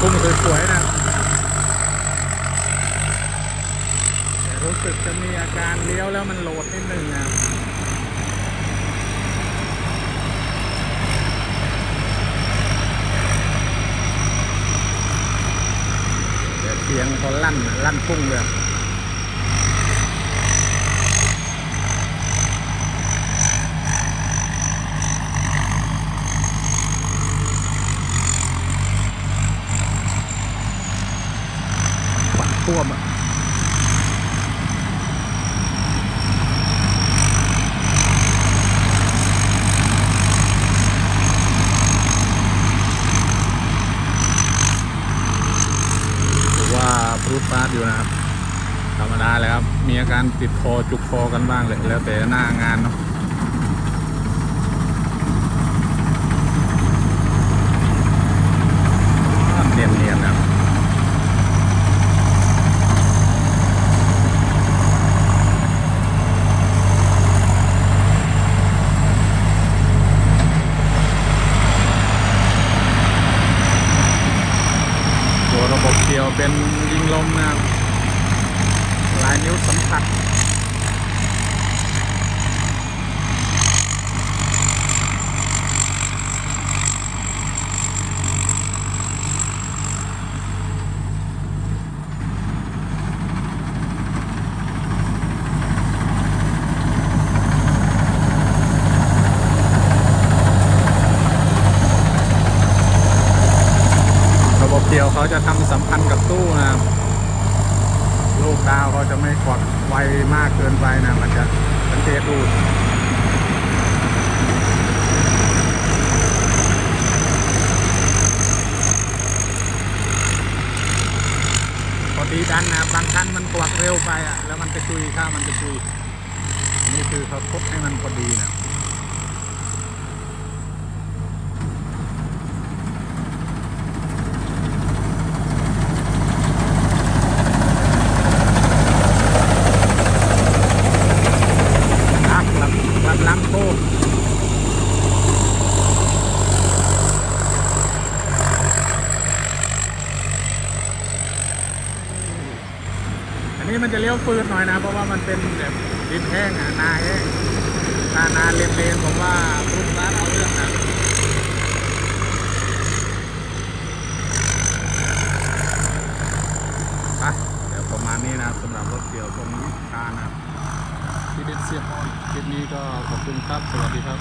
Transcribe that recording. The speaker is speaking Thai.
คุ้งสวยๆนะแต่รู้สึกจะมีอาการเลี้ยวแล้วมันโหลดนิดนึงนะเดี๋ยวเสียงเขาลั่นลั่นกุ้งเลย ท่วมอะว่าพรุดพลาดอยู่นะครับ ธรรมดาเลยครับ มีอาการติดคอจุกคอกันบ้างเลยแล้วแต่หน้างานเนาะเนียนเนียนๆนะครับ ตัว ระบบเกี่ยวเป็นยิงลมนะครับลายนิ้วสัมผัส เกี่ยวเขาจะทำสัมพันธ์กับตู้นะครับลูกดาวเขาจะไม่กดไวมากเกินไปนะ มันจะสังเกตดูพอดีดันนะบางครั้งมันกวักเร็วไปอะ แล้วมันจะคุยข้ามันจะคุย นี่คือเขาทดให้มันพอดีนะ ครับก ลังโค้งอันนี้มันจะเลี้ยวฟืดหน่อยนะ เพราะว่ามันเป็นแบบดินแห้งอะนาแห้งนานาเลนเลนๆผมว่ารุ่นร้านเอาเรื่องนะไปเดี๋ยวประมาณนี้นะสำหรับรถเกี่ยวตรงนี้คานะ ซีเดนเซียมคลิปนี้ก็ขอบคุณครับ สวัสดีครับ